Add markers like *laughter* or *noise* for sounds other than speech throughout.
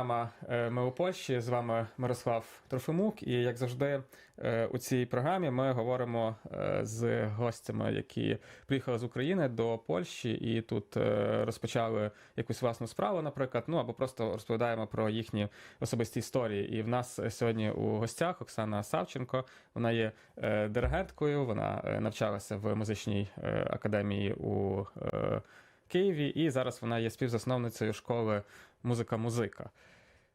програма е, Ми у Польщі. З вами Мирослав Трофимук. І як завжди, е, у цій програмі ми говоримо е, з гостями, які приїхали з України до Польщі і тут розпочали якусь власну справу, наприклад. Ну або просто розповідаємо про їхні особисті історії. І в нас сьогодні у гостях Оксана Савченко. Вона є диригенткою. Вона навчалася в музичній академії у Києві, і зараз вона є співзасновницею школи Музика-музика.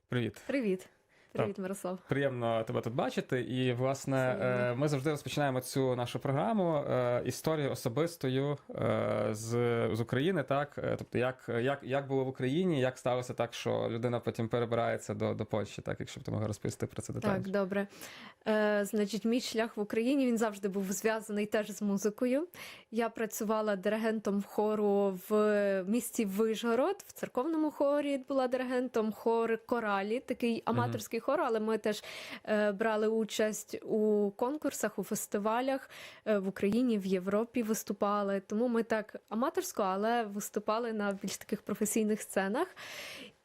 Привіт. Привіт. Привіт, Мирослав. Приємно тебе тут бачити. І, власне, е, ми завжди розпочинаємо цю нашу програму е, історію особистою е, з, з України, так? Тобто, як, як, як було в Україні, як сталося так, що людина потім перебирається до, до Польщі, так, якщо б ти могла розповісти про це детально. Так, добре. Е, значить, мій шлях в Україні він завжди був зв'язаний теж з музикою. Я працювала диригентом хору в місті Вижгород, в церковному хорі була диригентом хор коралі, такий аматорський хор, але ми теж е, брали участь у конкурсах, у фестивалях е, в Україні, в Європі виступали. Тому ми так аматорсько, але виступали на більш таких професійних сценах.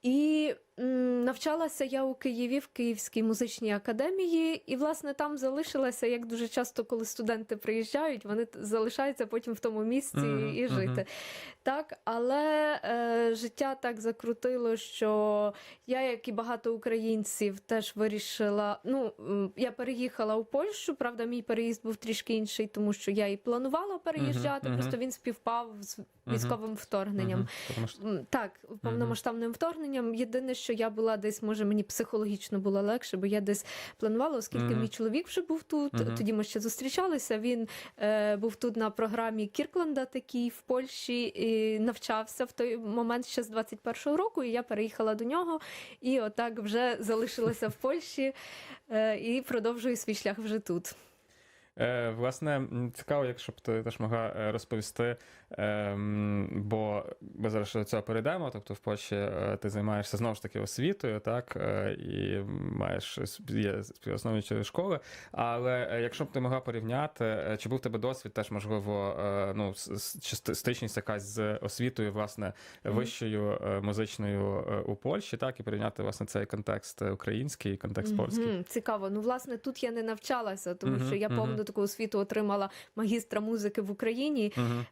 І навчалася я у Києві в Київській музичній академії, і власне там залишилася, як дуже часто, коли студенти приїжджають, вони залишаються потім в тому місці Мгм, і мгм. жити. Так, але е, життя так закрутило, що я, як і багато українців, теж вирішила. Ну, я переїхала у Польщу. Правда, мій переїзд був трішки інший, тому що я і планувала переїжджати, мгм. просто він співпав з військовим вторгненням. Мгм. Тому Так, повномасштабним вторгненням. Єдине, що я була десь, може, мені психологічно було легше, бо я десь планувала, оскільки Мгм. мій чоловік вже був тут. Мгм. Тоді ми ще зустрічалися. Він е, був тут на програмі Кіркланда, такий в Польщі, і навчався в той момент ще з 21-го року. І я переїхала до нього, і отак вже залишилася в Польщі е, і продовжую свій шлях вже тут. Е, власне, цікаво, якщо б ти теж могла е, розповісти, ем, бо ми зараз до цього перейдемо. Тобто, в Польщі е, ти займаєшся знову ж таки освітою, так, е, і маєш є співосновуючої школи. Але е, якщо б ти могла порівняти, чи був в тебе досвід, теж можливо, ну, чи стичність якась з освітою, власне, вищою музичною у Польщі, так, і порівняти власне цей контекст український, контекст польський. Мгм, Цікаво. Ну, власне, тут я не навчалася, тому Мгм, що я повну таку освіту отримала магістра музики в Україні. Мгм.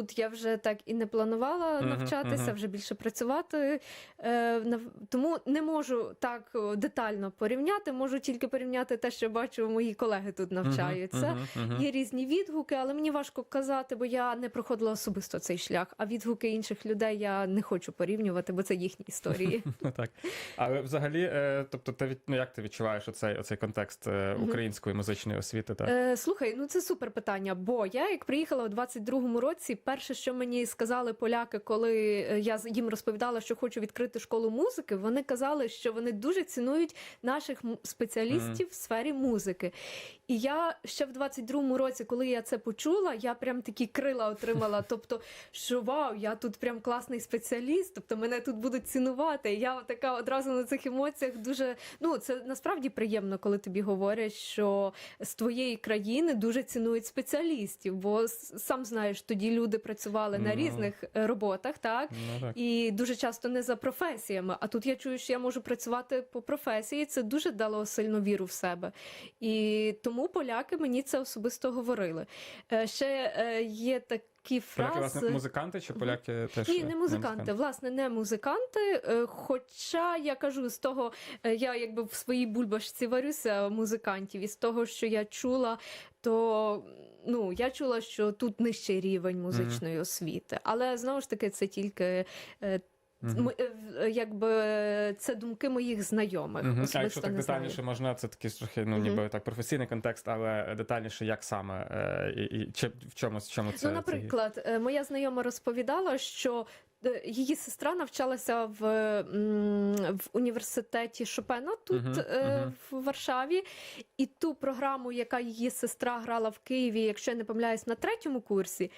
Тут я вже так і не планувала навчатися, мгм. вже більше працювати. Е, нав- Тому не можу так детально порівняти. Можу тільки порівняти те, що бачу, мої колеги тут навчаються. Мгм, мгм. Є різні відгуки, але мені важко казати, бо я не проходила особисто цей шлях. А відгуки інших людей я не хочу порівнювати, бо це їхні історії. *laughs* Ну так. Але взагалі, е, тобто, ти ну, як ти відчуваєш оцей, оцей контекст е, української музичної освіти? Так? Слухай, ну це супер питання. Бо я, як приїхала у 22-му році, перше, що мені сказали поляки, коли е, я їм розповідала, що хочу відкрити школу музики, вони казали, що вони дуже цінують наших спеціалістів в сфері музики. І я ще в 22-му році, коли я це почула, я прям такі крила отримала. *laughs* Тобто, що вау, я тут прям класний спеціаліст, тобто мене тут будуть цінувати. Я така одразу на цих емоціях дуже ну це насправді приємно, коли тобі говорять, що з твоєї країни дуже цінують спеціалістів, бо сам знаєш, тоді люди працювали на Ну. різних е, роботах, так. Ну, так. І дуже часто не за професіями. А тут я чую, що я можу працювати по професії. Це дуже дало сильну віру в себе. І тому поляки мені це особисто говорили. Е, Ще є є такі Поляки, власне, музиканти чи поляки теж? Ні, е, не музиканти. Власне, не музиканти. Е, Хоча я кажу з того, е, я якби в своїй бульбашці варюся музикантів, і з того, що я чула, то ну я чула, що тут нижчий рівень музичної освіти. Але знову ж таки, це тільки. Ми- Якби це думки моїх знайомих. Мгм. А якщо так не знаю. детальніше можна, це такий трохи, ну ніби так професійний контекст, але детальніше, як саме е, і, і чи в чому, в чому це? Ну, наприклад, е, моя знайома розповідала, що е, її сестра навчалася в, в університеті Шопена тут Мгм, е, мгм. в Варшаві, і ту програму, яка її сестра грала в Києві, якщо я не помиляюсь, на третьому курсі.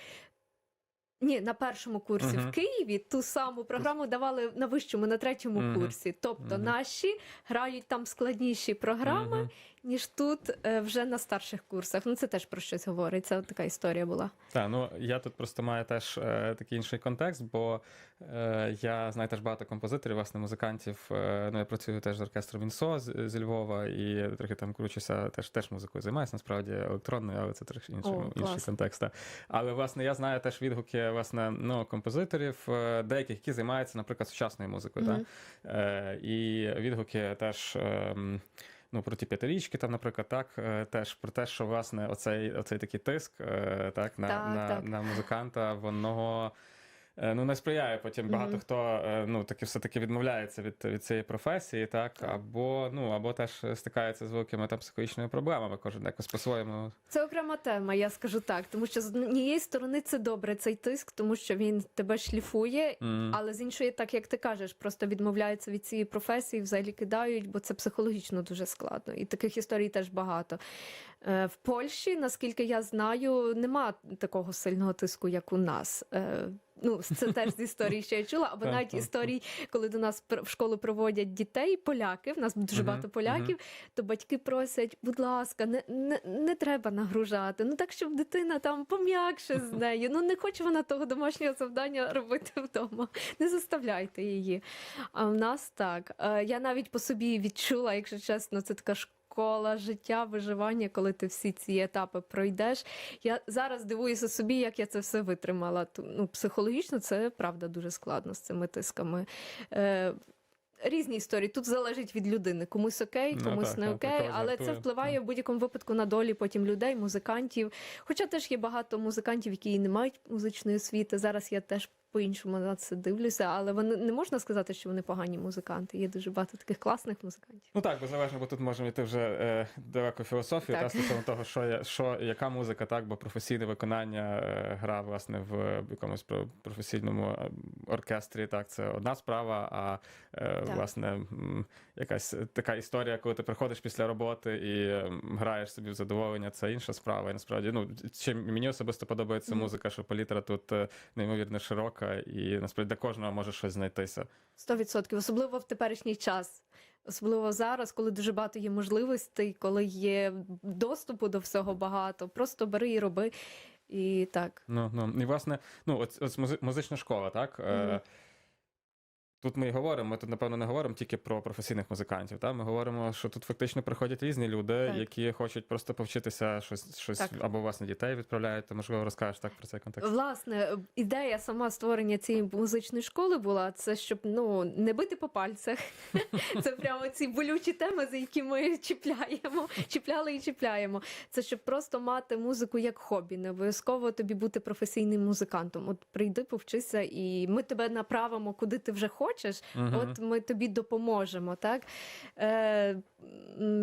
Ні, на першому курсі в Києві ту саму програму давали на вищому, на третьому курсі. Тобто наші грають там складніші програми. Ніж тут е, вже на старших курсах. Ну це теж про щось говорить. Це така історія була. Так, ну я тут просто маю теж е, такий інший контекст, бо е, я знаю теж багато композиторів, власне, музикантів. Е, ну, я працюю теж з оркестром Інсо з, зі Львова і трохи там кручуся, теж теж музикою займаюся, насправді електронною, але це трохи інший, О, інший контекст. Але власне я знаю теж відгуки власне ну, композиторів, деяких, які займаються, наприклад, сучасною музикою. Мгм. Так? Е, і відгуки теж. ем, Ну, про ті п'ятирічки, там, наприклад, так, е, теж про те, що власне оцей, оцей такий тиск е, так, на, Так, на, так. на музиканта, воно ну, не сприяє. Потім багато Мгм. хто е, ну, таки все-таки відмовляється від, від цієї професії, так, або, ну, або теж стикається з великими там, психологічними проблемами, кожен якось по-своєму. Це окрема тема, я скажу так. Тому що з однієї сторони це добре, цей тиск, тому що він тебе шліфує. М. Але з іншої, так як ти кажеш, просто відмовляються від цієї професії, взагалі кидають, бо це психологічно дуже складно. І таких історій теж багато. Е, В Польщі, наскільки я знаю, нема такого сильного тиску, як у нас. Е, Ну, *laughs* це теж з історії, що я чула, або навіть історії, коли до нас в школу проводять дітей, поляки, в нас дуже багато поляків, то батьки просять, будь ласка, не, не, не треба нагружати. Ну так, щоб дитина там пом'якше з *laughs* нею. Ну не хоче вона того домашнього завдання робити вдома. Не заставляйте її. А в нас так. Е, Я навіть по собі відчула, якщо чесно, це така школа життя, виживання, коли ти всі ці етапи пройдеш. Я зараз дивуюся собі, як я це все витримала. Ну, психологічно це правда дуже складно з цими тисками. Е, Різні історії. Тут залежить від людини. Комусь окей, Ну, комусь так, не окей, такого але це жартує. впливає в будь-якому випадку на долі потім людей, музикантів. Хоча теж є багато музикантів, які не мають музичної освіти. Зараз я теж по-іншому на це дивлюся, але вони не можна сказати, що вони погані музиканти. Є дуже багато таких класних музикантів. Ну так, беззалежно, бо тут можемо йти вже е, далеко філософію Так. та стосовно того, що, що яка музика, так, бо професійне виконання е, гра власне в якомусь про- професійному е, оркестрі, так, це одна справа, а е, власне якась така історія, коли ти приходиш після роботи і м, граєш собі в задоволення, це інша справа. І насправді, ну, чим мені особисто подобається музика, що палітра тут е, неймовірно широка, і насправді для кожного може щось знайтися. Сто відсотків, особливо в теперішній час. Особливо зараз, коли дуже багато є можливостей, коли є доступу до всього багато. Просто бери і роби. І так. Ну, ну, і власне, ну, от, от музи- музична школа, так? Е, Мгм. Тут ми і говоримо, ми тут, напевно, не говоримо тільки про професійних музикантів. Так? Ми говоримо, що тут фактично приходять різні люди, Так. які хочуть просто повчитися щось, щось Так. або власне дітей відправляють, то можливо розкажеш так про цей контекст. Власне, ідея сама створення цієї музичної школи була це, щоб ну не бити по пальцях. *laughs* Це прямо ці болючі теми, за які ми чіпляємо, чіпляли і чіпляємо. Це щоб просто мати музику як хобі, не обов'язково тобі бути професійним музикантом. От прийди, повчися, і ми тебе направимо, куди ти вже хочеш. Мгм. От ми тобі допоможемо, так? Е,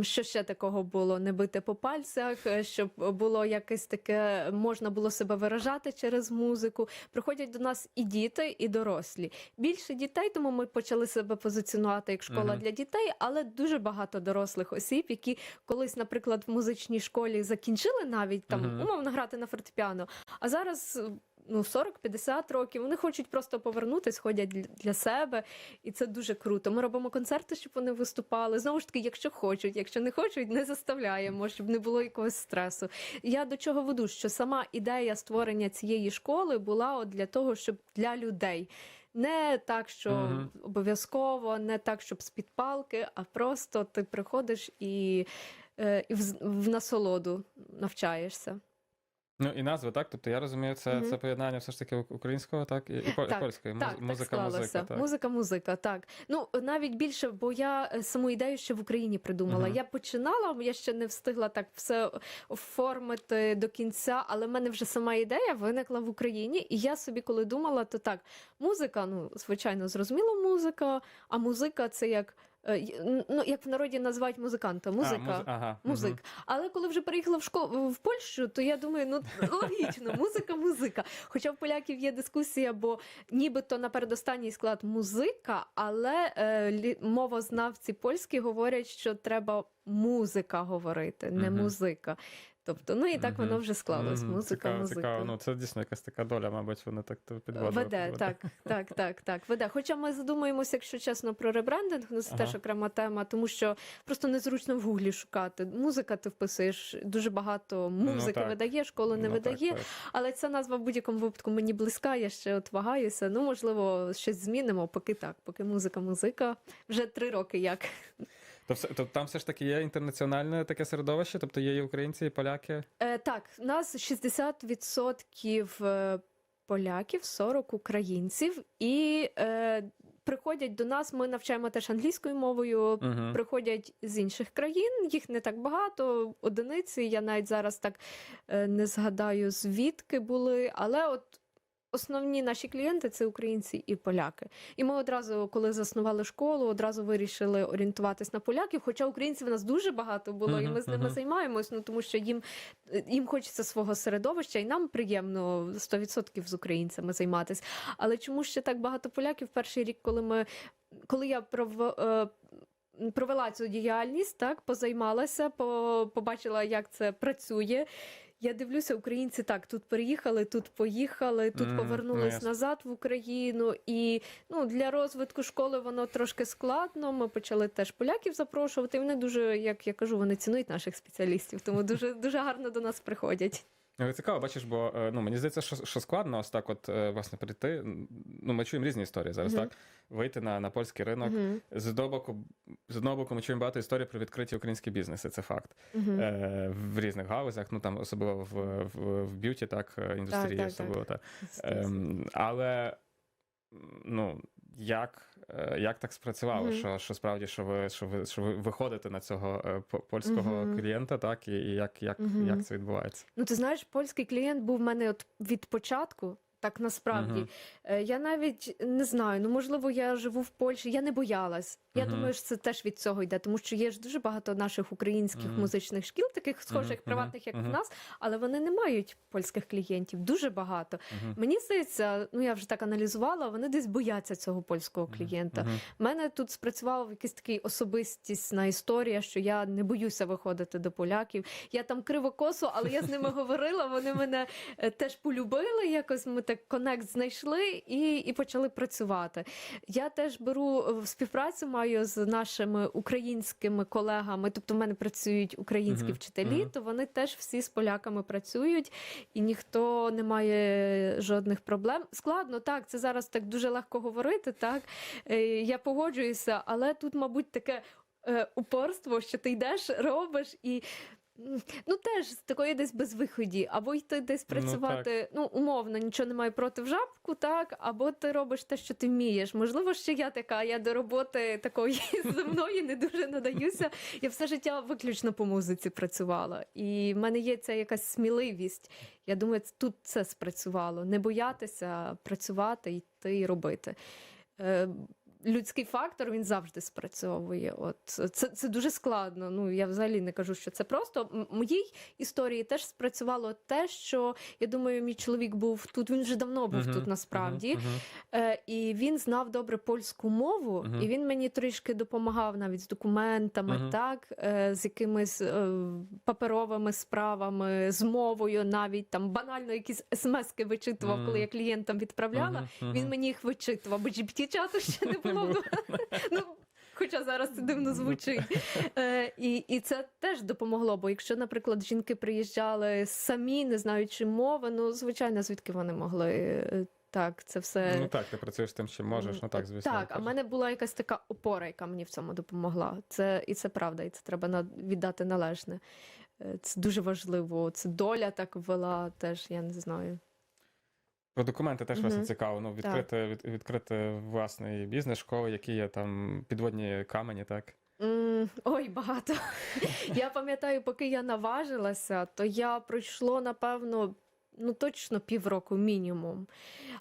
що ще такого було? Не бити по пальцях, е, щоб було якесь таке, можна було себе виражати через музику. Приходять до нас і діти, і дорослі. Більше дітей, тому ми почали себе позиціонувати як школа Мгм. для дітей, але дуже багато дорослих осіб, які колись, наприклад, в музичній школі закінчили навіть там Мгм. умовно грати на фортепіано, а зараз. Ну, 40-50 років. Вони хочуть просто повернутись, ходять для- себе, і це дуже круто. Ми робимо концерти, щоб вони виступали. Знову ж таки, якщо хочуть, якщо не хочуть, не заставляємо, щоб не було якогось стресу. Я до чого веду, що сама ідея створення цієї школи була от для того, щоб для людей. Не так, що Мгм. обов'язково, не так, щоб з-під палки, а просто ти приходиш і, е, і в, в насолоду навчаєшся. Ну і назва, так? Тобто я розумію, це, Мгм. це поєднання все ж таки українського, так? І, і, Так, польської. Так, так музика, склалося. музика, так. Музика, музика, так. Ну навіть більше, бо я е, саму ідею ще в Україні придумала. Мгм. Я починала, я ще не встигла так все оформити до кінця, але в мене вже сама ідея виникла в Україні. І я собі, коли думала, то так, музика, ну звичайно, зрозуміло, музика, а музика це як. Е, Ну, як в народі називають музиканта, музика. А, муз... ага. Музик. Але коли вже приїхала в школу в Польщу, то я думаю, ну логічно, музика, музика. Хоча в поляків є дискусія, бо нібито на передостанній склад музика, але е, мовознавці польські говорять, що треба музика говорити, не Мгм. музика. Тобто, ну і так Мгм. воно вже склалось. Мгм. Музика, цікаво, музика. Цікаво. Ну, це дійсно якась така доля, мабуть, вони так то підводили. Веде, так, так, так, так, веде. Хоча ми задумаємося, якщо чесно, про ребрендинг, ну це Ага. теж окрема тема, тому що просто незручно в гуглі шукати. Музика ти вписуєш, дуже багато музики Ну, видає, школа не Ну, видає. так, так. Але ця назва в будь-якому випадку мені близька, я ще от вагаюся. Ну, можливо, щось змінимо, поки так, поки музика, музика. Вже три роки як. То, все, то там все ж таки є інтернаціональне таке середовище, тобто є і українці, і поляки. Е, так, у нас 60% е, поляків, 40 українців, і е, приходять до нас. Ми навчаємо теж англійською мовою. Угу. Приходять з інших країн, їх не так багато, одиниці. Я навіть зараз так е, не згадаю, звідки були, але от. Основні наші клієнти це українці і поляки. І ми одразу, коли заснували школу, одразу вирішили орієнтуватись на поляків. Хоча українців у нас дуже багато було, і ми з ними мгм. займаємось. Ну тому що їм, їм хочеться свого середовища, і нам приємно 100% з українцями займатися. Але чому ще так багато поляків? Перший рік, коли ми коли я пров, е, провела цю діяльність, так позаймалася, побачила, як це працює. Я дивлюся, українці так тут переїхали, тут поїхали, тут ну, повернулись ясно. назад в Україну. І ну для розвитку школи воно трошки складно. Ми почали теж поляків запрошувати. І вони дуже, як я кажу, вони цінують наших спеціалістів, тому дуже *laughs* дуже гарно до нас приходять. Ну, Цікаво, бачиш, бо е, ну, мені здається, що, що складно ось так, от е, власне, прийти. Ну, ми чуємо різні історії зараз, Мгм. так? Вийти на, на польський ринок. Мгм, З одного боку, з одного боку, ми чуємо багато історій про відкриті українські бізнеси, це факт. мгм. Е, в різних галузях, ну там особливо в, в, в б'юті, так, е, індустрії, так, особливо так. Звісно. Ем, але ну, як, е, як так спрацювало, Мгм. що, що справді, що ви, що ви, що ви виходите на цього е, по- польського клієнта, так, і, і як, як, як це відбувається? Ну, ти знаєш, польський клієнт був в мене от від початку. Так насправді. Е, я навіть не знаю. Ну можливо, я живу в Польщі. Я не боялась. Я Мгм. думаю, що це теж від цього йде, тому що є ж дуже багато наших українських Мгм. музичних шкіл, таких схожих приватних, як в нас, але вони не мають польських клієнтів. Дуже багато. Мені здається, ну я вже так аналізувала. Вони десь бояться цього польського клієнта. У мене тут спрацював якийсь такий особистісна історія, що я не боюся виходити до поляків. Я там кривокосу, але я з ними *laughs* говорила. Вони мене е, теж полюбили. Якось ми так конект знайшли і, і почали працювати. Я теж беру е, в співпрацю маю з нашими українськими колегами. Тобто, в мене працюють українські Мгм, вчителі, мгм. то вони теж всі з поляками працюють, і ніхто не має жодних проблем. Складно, так, це зараз так дуже легко говорити. Так Е, я погоджуюся, але тут, мабуть, таке е, упорство, що ти йдеш, робиш і. Ну, теж з такої десь безвиході, або йти десь Ну, працювати, ну, умовно, нічого немає проти в жабку, так, або ти робиш те, що ти вмієш. Можливо, ще я така, я до роботи такої *laughs* земної не дуже надаюся. Я все життя виключно по музиці працювала. І в мене є ця якась сміливість. Я думаю, тут це спрацювало. Не боятися працювати, йти і робити. Людський фактор він завжди спрацьовує. От це, це дуже складно. Ну я взагалі не кажу, що це просто. Моїй історії теж спрацювало те, що я думаю, мій чоловік був тут. Він вже давно був Мгм, тут насправді. мгм, мгм. Е, і він знав добре польську мову, Мгм. і він мені трішки допомагав навіть з документами, Мгм. так, е, з якимись е, паперовими справами, з мовою, навіть там банально якісь смски вичитував, Мгм. коли я клієнтам відправляла. Мгм, мгм. Він мені їх вичитував, бо GPT-чату ще не було. *laughs* ну, Хоча зараз це дивно звучить. Е, і, і це теж допомогло. Бо якщо, наприклад, жінки приїжджали самі, не знаючи мови, ну звичайно, звідки вони могли е, так, це все. Ну так, ти працюєш тим, чим можеш, ну так, звісно. Так, а в мене була якась така опора, яка мені в цьому допомогла. Це і це правда, і це треба віддати належне. Е, Це дуже важливо. Це доля так ввела, теж я не знаю. Про документи теж власне цікаво. Ну, відкрити, від, відкрити власний бізнес, школи, які є там підводні камені, так? Ой, багато. *laughs* Я пам'ятаю, поки я наважилася, то я пройшло, напевно, ну точно півроку мінімум.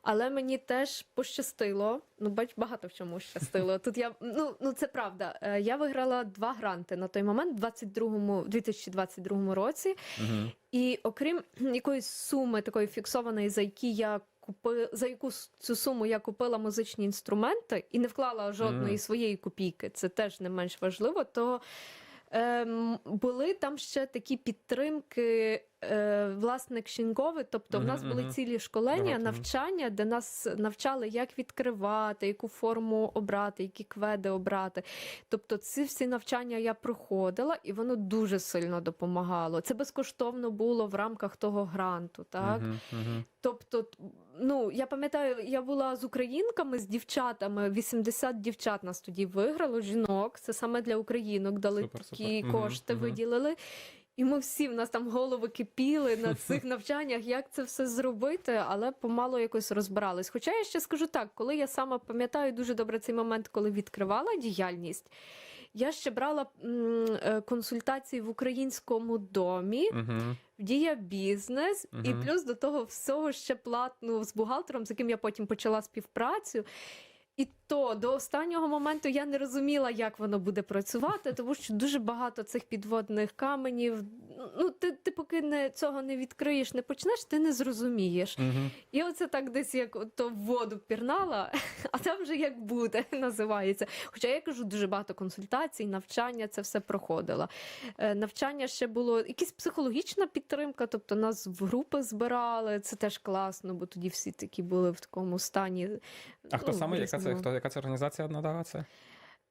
Але мені теж пощастило. Ну, бач, багато в чому щастило. Тут я ну, ну це правда. Е, Я виграла два гранти на той момент, в 22-му, 2022 році. Угу. І окрім *clears throat* якоїсь суми такої фіксованої, за які я купи, за яку цю суму я купила музичні інструменти і не вклала жодної Мгм. своєї копійки, це теж не менш важливо. То Ем, були там ще такі підтримки. Е, власне, кишенькові, тобто в нас були цілі школення, навчання, де нас навчали, як відкривати, яку форму обрати, які кведи обрати. Тобто, ці всі навчання я проходила, і воно дуже сильно допомагало. Це безкоштовно було в рамках того гранту. Так. Тобто, ну я пам'ятаю, я була з українками, з дівчатами. 80 дівчат нас тоді виграло, жінок. Це саме для українок дали Супер, такі супер. Кошти, мгм. виділили. І ми всі в нас там голови кипіли на *laughs* цих навчаннях, як це все зробити, але помало якось розбирались. Хоча я ще скажу так, коли я саме пам'ятаю дуже добре цей момент, коли відкривала діяльність, я ще брала е, консультації в українському домі в Дія бізнес, і плюс до того всього ще платну з бухгалтером, з яким я потім почала співпрацю. І то до останнього моменту я не розуміла, як воно буде працювати, тому що дуже багато цих підводних каменів. Ну, ти, ти поки не, цього не відкриєш, не почнеш, ти не зрозумієш. Мгм. І оце так десь як то в воду пірнала, *laughs* а там вже як буде *laughs* називається. Хоча я кажу, дуже багато консультацій, навчання, це все проходила. Е, Навчання ще було якась психологічна підтримка, тобто нас в групи збирали. Це теж класно, бо тоді всі такі були в такому стані. А хто ну, саме? Яка це, хто, яка це організація надала це?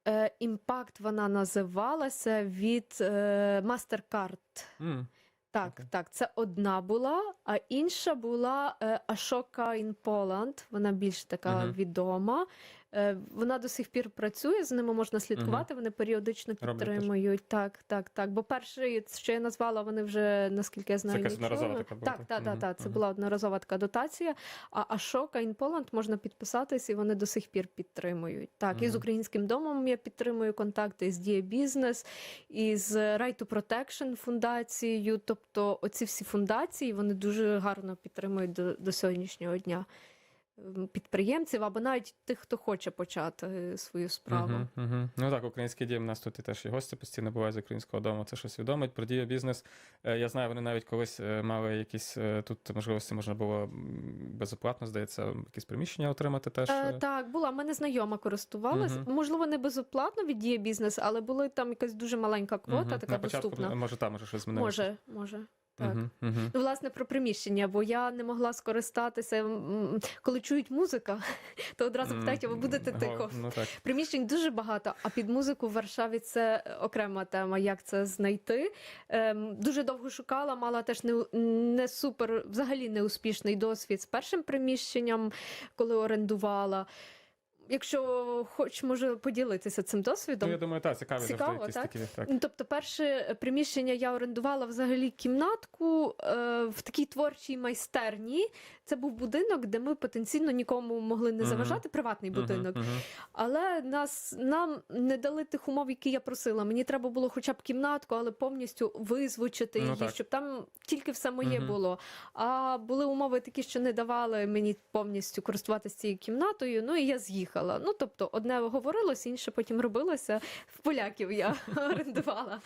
Е, Імпакт вона називалася від е, MasterCard. Mm. Так, okay. так, це одна була, а інша була е, Ashoka in Poland. Вона більш така Мгм. відома. Е, Вона до сих пір працює, з ними можна слідкувати, вони періодично підтримують. Так, так, так. Бо перший, що я назвала, вони вже, наскільки я знаю, нічого. одноразова така була, Так, так? так, так. Це була одноразова така дотація. А in Poland можна підписатись, і вони до сих пір підтримують. Так, і з українським домом я підтримую контакти, з Дія Бізнес, і з Right to Protection фундацією. Тобто, оці всі фундації вони дуже гарно підтримують до, до сьогоднішнього дня підприємців або навіть тих, хто хоче почати е, свою справу. Мгм, мгм. Ну так, український дім. У нас тут і теж і гості постійно бувають з українського дому. Це щось відомить. Про дію бізнес. Е, Я знаю, вони навіть колись е, мали якісь тут можливості, можна було безоплатно, здається, якісь приміщення отримати теж. Е, так, була. мене знайома користувалась. Мгм. Можливо, не безоплатно від Дія Бізнес, але була там якась дуже маленька квота, Мгм. така На початку, доступна. Може, там може щось змінилося. Може, може. Так. Мгм, мгм. Ну, власне, про приміщення, бо я не могла скористатися. Коли чують музика, *laughs* то одразу питають, а ви будете тихо. Ну так. Приміщень дуже багато, а під музику в Варшаві це окрема тема, як це знайти. Ем, дуже довго шукала, мала теж не, не супер, взагалі неуспішний досвід з першим приміщенням, коли орендувала. Якщо хоч може поділитися цим досвідом. Ну, я думаю, та цікаві Цікаво, завжди якісь так? такі. Так. Ну, Тобто, перше приміщення я орендувала взагалі кімнатку е, в такій творчій майстерні. Це був будинок, де ми потенційно нікому могли не заважати, приватний будинок. Але нас нам не дали тих умов, які я просила. Мені треба було хоча б кімнатку, але повністю визвучити Ну, її, так. щоб там тільки все моє було. А були умови такі, що не давали мені повністю користуватися цією кімнатою. Ну і я з'їхала. Ну тобто, одне говорилось, інше потім робилося. В поляків я *laughs* орендувала.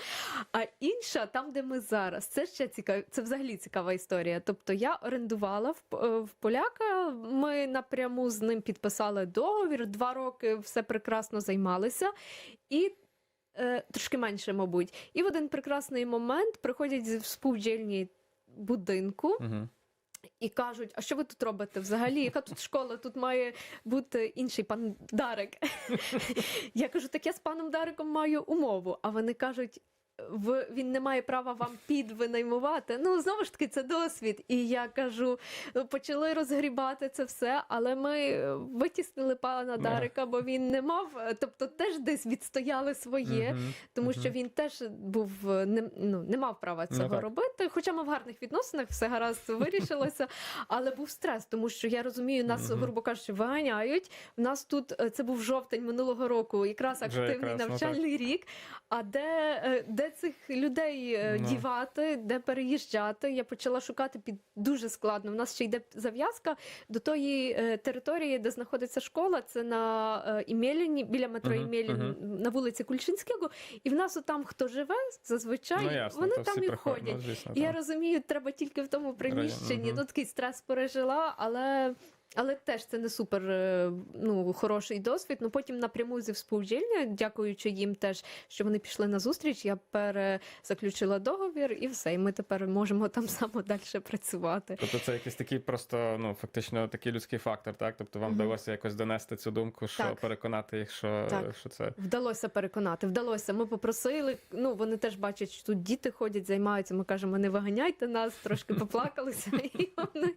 А інша, там, де ми зараз, це ще цікаво, це взагалі цікава історія. Тобто я орендувала в, е, в поляка. Ми напряму з ним підписали договір. Два роки все прекрасно займалися. І е, трошки менше, мабуть. І в один прекрасний момент приходять в співдільні будинку Мгм. і кажуть: а що ви тут робите взагалі? Яка тут школа? Тут має бути інший пан Дарик. *laughs* Я кажу, так я з паном Дариком маю умову. А вони кажуть. В він не має права вам підвинаймувати. Ну знову ж таки, це досвід. І я кажу, почали розгрібати це все, але ми витіснили пана Да. Дарика, бо він не мав, тобто теж десь відстояли своє, тому що він теж був е, не, ну, не мав права Ну, цього так. робити. Хоча ми в гарних відносинах все гаразд *laughs* вирішилося, але був стрес, тому що я розумію, нас, грубо кажучи, виганяють. У нас тут е, це був жовтень минулого року, якраз активний ну, навчальний рік. А де, е, де цих людей е, Ну. дівати, де переїжджати? Я почала шукати під дуже складно. У нас ще йде зав'язка до тої е, території, де знаходиться школа. Це на е, Імеліні, біля метро Мгм, Імелін, мгм. на вулиці Кульчинського. І в нас там, хто живе, зазвичай Ну, ясно, вони то там всі і приходять, ходять. ну, звісно, І я так. розумію, треба тільки в тому приміщенні. мгм. Ну такий стрес пережила, але Але теж це не супер е, ну, хороший досвід. Ну потім напряму зі співділля, дякуючи їм теж, що вони пішли на зустріч, я перезаключила договір і все. І ми тепер можемо там само далі працювати. Тобто це якийсь такий просто, ну фактично такий людський фактор, так? Тобто вам Мгм. вдалося якось донести цю думку, що Так. переконати їх, що, Так. що це. Вдалося переконати, вдалося. Ми попросили. Ну вони теж бачать, що тут діти ходять, займаються. Ми кажемо, не виганяйте нас, трошки поплакалися, *laughs* і вони.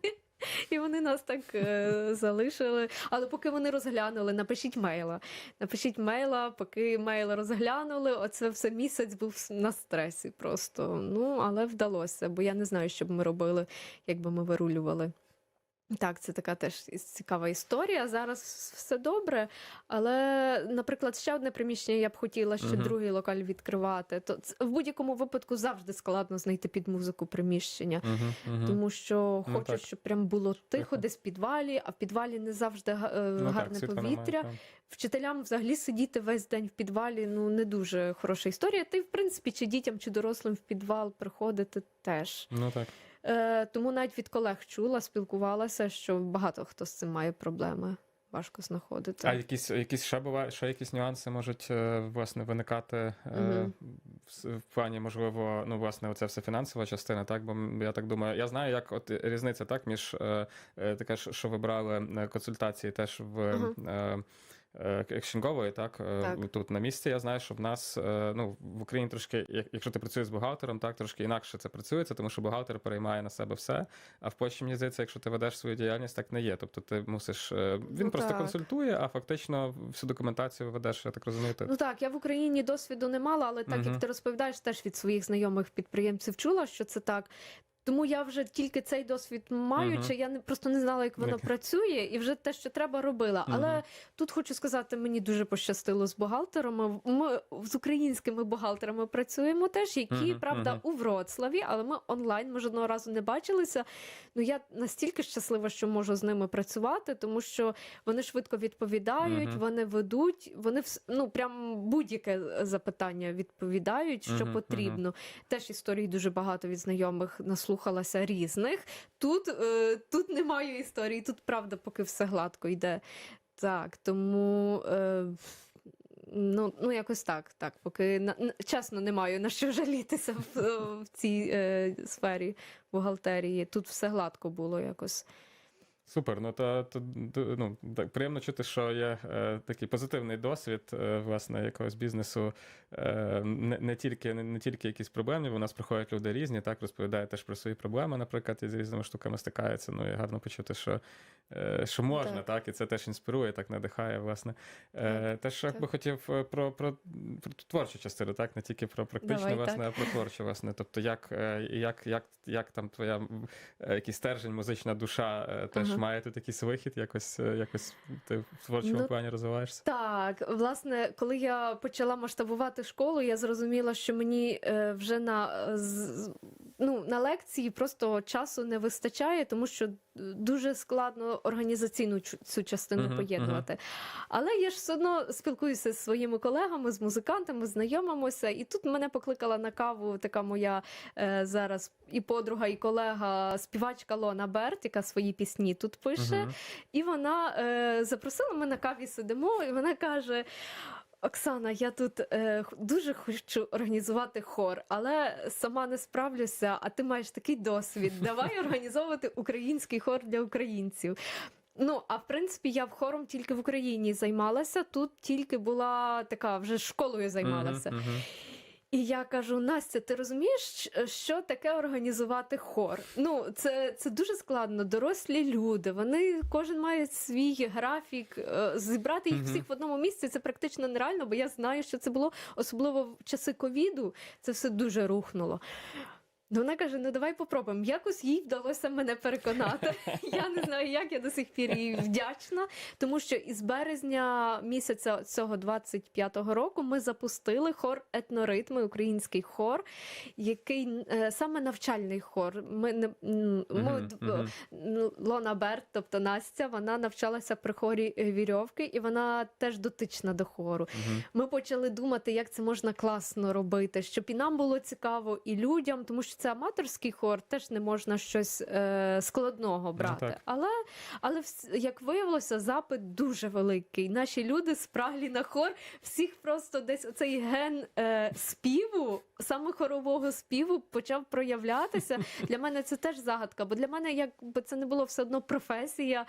*laughs* І вони нас так е, залишили. Але поки вони розглянули, напишіть мейла. Напишіть мейла, поки мейл розглянули. Оце все місяць був на стресі просто. Ну, але вдалося, бо я не знаю, що б ми робили, якби ми вирулювали. Так, це така теж цікава історія. Зараз все добре. Але, наприклад, ще одне приміщення я б хотіла ще Мгм. другий локаль відкривати. То в будь-якому випадку завжди складно знайти під музику приміщення. Угу, угу. Тому що Ну, хочу, так. щоб прям було тихо, Тихо. десь в підвалі, а в підвалі не завжди е, ну, гарне так, повітря. Немає, Вчителям взагалі сидіти весь день в підвалі ну не дуже хороша історія. Та й в принципі, чи дітям, чи дорослим в підвал приходити теж. Ну так. Е, тому навіть від колег чула, спілкувалася, що багато хто з цим має проблеми. Важко знаходити. А якісь, якісь ще буває, ще якісь нюанси можуть е, власне виникати Мгм. в, плані, можливо, ну власне, оце все фінансова частина, так? Бо я так думаю, я знаю, як от різниця так між е, таке, що ви брали консультації теж в. Ага. Е, Екшінгової, так, е, Так. тут на місці. Я знаю, що в нас е, ну в Україні трошки, як- якщо ти працюєш з бухгалтером, так трошки інакше це працюється, тому що бухгалтер переймає на себе все. А в Польщі, мені здається, якщо ти ведеш свою діяльність, так не є. Тобто ти мусиш він Ну, просто так. консультує, а фактично всю документацію ведеш, я так розумію. Ти. Ну так, я в Україні досвіду не мала, але так Мгм. як ти розповідаєш, теж від своїх знайомих підприємців чула, що це так. Тому я вже тільки цей досвід маючи, Мгм. я не просто не знала, як воно працює, і вже те, що треба, робила. Але тут хочу сказати, мені дуже пощастило з бухгалтерами. Ми з українськими бухгалтерами працюємо теж, які правда у Вроцлаві, але ми онлайн ми жодного разу не бачилися. Ну я настільки щаслива, що можу з ними працювати, тому що вони швидко відповідають, вони ведуть, вони ну прям будь-яке запитання відповідають, що потрібно. Теж історій дуже багато від знайомих наслухалася різних. Тут, е, тут немає історії, тут правда, поки все гладко йде. Так, тому. Е, Ну, ну якось так, так. Поки на, чесно не маю на що жалітися в, в цій е, сфері бухгалтерії. Тут все гладко було якось. Супер. Ну то, то ну, так, приємно чути, що є е, такий позитивний досвід е, власне якогось бізнесу. Е, не, не тільки не, не тільки якісь проблемні, бо у нас приходять люди різні, так розповідають теж про свої проблеми, наприклад, і з різними штуками стикаються. Ну і гарно почути, що, е, що можна, так. Так. і це теж інспірує, так надихає, власне. Е, теж би хотів е, про, про, про творчу частину, так, не тільки про практичну, Давай, власне, так. а про творчу, власне. Тобто, як, е, як, як, як там твоя е, якийсь стержень, музична душа теж Ага. Має тут якийсь вихід, якось, е, якось ти в творчому Ну, плані розвиваєшся? Так, власне, коли я почала масштабувати школу, я зрозуміла, що мені е, вже на, ну, на лекції просто часу не вистачає, тому що дуже складно організаційну цю частину Мгм, поєднувати. Але я ж все одно спілкуюся з своїми колегами, з музикантами, знайомимося. І тут мене покликала на каву така моя е, зараз і подруга, і колега, співачка Лона Берт, яка свої пісні тут пише. Мгм. І вона е, запросила ми на каві сидимо, і вона каже: Оксана, я тут е, дуже хочу організувати хор, але сама не справлюся, а ти маєш такий досвід. Давай *laughs* організовувати український хор для українців. Ну, а в принципі, я в хором тільки в Україні займалася. Тут тільки була така, вже школою займалася. Мгм, мгм. І я кажу: Настя, ти розумієш, що таке організувати хор? Ну, це, це дуже складно. Дорослі люди, вони кожен має свій графік. е, Зібрати їх всіх в одному місці це практично нереально, бо я знаю, що це було особливо в часи ковіду. Це все дуже рухнуло. Ну, Вона каже: ну давай попробуємо. Якось їй вдалося мене переконати. *laughs* Я не знаю, як я до сих пір їй вдячна, тому що із березня місяця цього 25-го року ми запустили хор етноритми, український хор, який е, саме навчальний хор. Ми не ми. Ну, Лона Берт, тобто Настя, вона навчалася при хорі е, вірьовки, і вона теж дотична до хору. Ми почали думати, як це можна класно робити, щоб і нам було цікаво, і людям, тому що це аматорський хор, теж не можна щось е, складного брати. Ну, але, але як виявилося, запит дуже великий. Наші люди спраглі на хор, всіх просто десь оцей ген е, співу, саме хорового співу, почав проявлятися. *laughs* Для мене це теж загадка, бо для мене якби це не було все одно професія.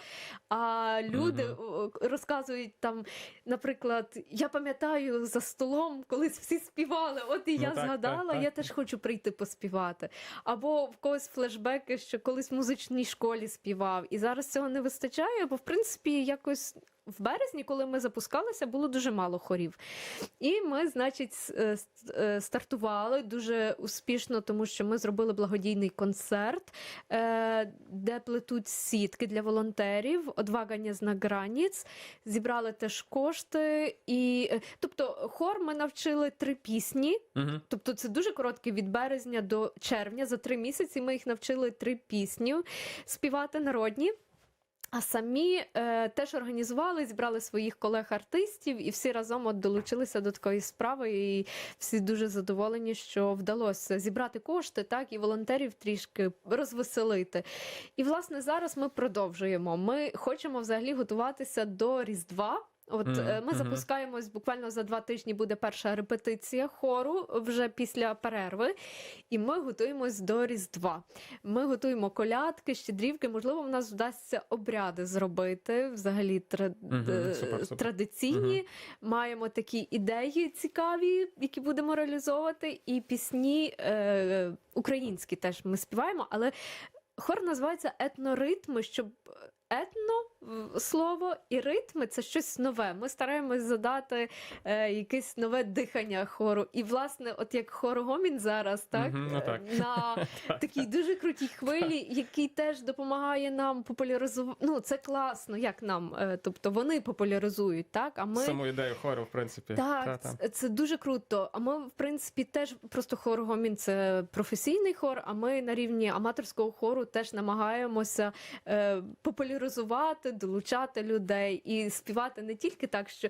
А люди о, розказують там, наприклад, я пам'ятаю за столом, колись всі співали. От і Ну, я так, так, згадала, так. я теж хочу прийти поспівати. Або в когось флешбеки, що колись в музичній школі співав, і зараз цього не вистачає, бо в принципі якось. В березні, коли ми запускалися, було дуже мало хорів. І ми, значить, е, е, стартували дуже успішно, тому що ми зробили благодійний концерт, е, де плетуть сітки для волонтерів, одвагання з награніць. Зібрали теж кошти. І, тобто, хор ми навчили три пісні. Угу. Тобто це дуже коротке від березня до червня. За три місяці ми їх навчили три пісні співати народні. А самі е, теж організували, зібрали своїх колег-артистів, і всі разом от долучилися до такої справи. І всі дуже задоволені, що вдалося зібрати кошти, так і волонтерів трішки розвеселити. І власне зараз ми продовжуємо. Ми хочемо взагалі готуватися до Різдва. От Мгм, е, ми запускаємось буквально за два тижні буде перша репетиція хору вже після перерви, і ми готуємось до Різдва. Ми готуємо колядки, щедрівки. Можливо, в нас вдасться обряди зробити взагалі тра... Мгм, е, супер, супер. традиційні. Маємо такі ідеї цікаві, які будемо реалізовувати, і пісні е, українські теж ми співаємо, але хор називається етноритми, щоб етно в- слово і ритми це щось нове. Ми стараємось задати е, якесь нове дихання хору. І, власне, от як хор Гомін зараз, так, Мгм, ну так. е, на *laughs* такій дуже крутій хвилі, який теж допомагає нам популяризувати. Ну, це класно, як нам. е, Тобто вони популяризують, так? А ми. Саму ідею хору, в принципі. Так, Та, це дуже круто. А ми, в принципі, теж просто хор Гомін це професійний хор. А ми на рівні аматорського хору теж намагаємося е, популяризувати, долучати людей і співати не тільки так, що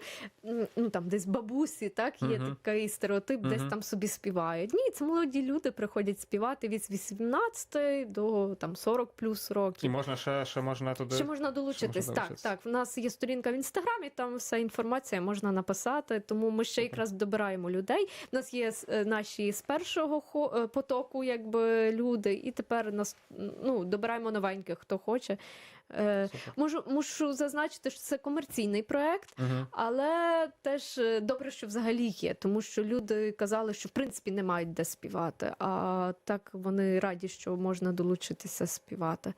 ну там десь бабусі, так є Мгм. такий стереотип, десь там собі співають. Ні, це молоді люди приходять співати від 18 до там 40 плюс років. І можна ще, ще можна туди. Ще можна долучитись. можна так, так. В нас є сторінка в інстаграмі, там вся інформація можна написати. Тому ми ще якраз добираємо людей. У нас є е, наші з першого е, потоку, якби люди, і тепер нас ну добираємо новеньких, хто хоче. Е, Можу мушу зазначити, що це комерційний проект. угу. Але теж е, добре, що взагалі є, тому що люди казали, що в принципі не мають де співати. А так вони раді, що можна долучитися співати.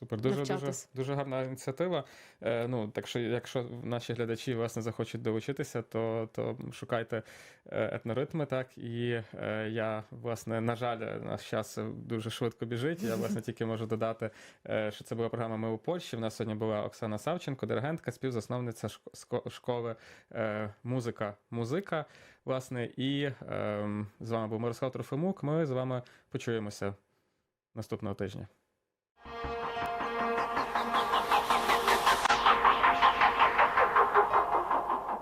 Супер, дуже, дуже, навчатись. дуже гарна ініціатива. Е, ну, так що, якщо наші глядачі власне захочуть долучитися, то, то шукайте е, етноритми, так. І е, я, власне, на жаль, наш час дуже швидко біжить. Я власне тільки можу додати, е, що це була програма Ми у Польщі. У нас сьогодні була Оксана Савченко, диригентка, співзасновниця шко- школи е, музика музика. Власне, і е, з вами був Мирослав Трофимук. Ми з вами почуємося наступного тижня.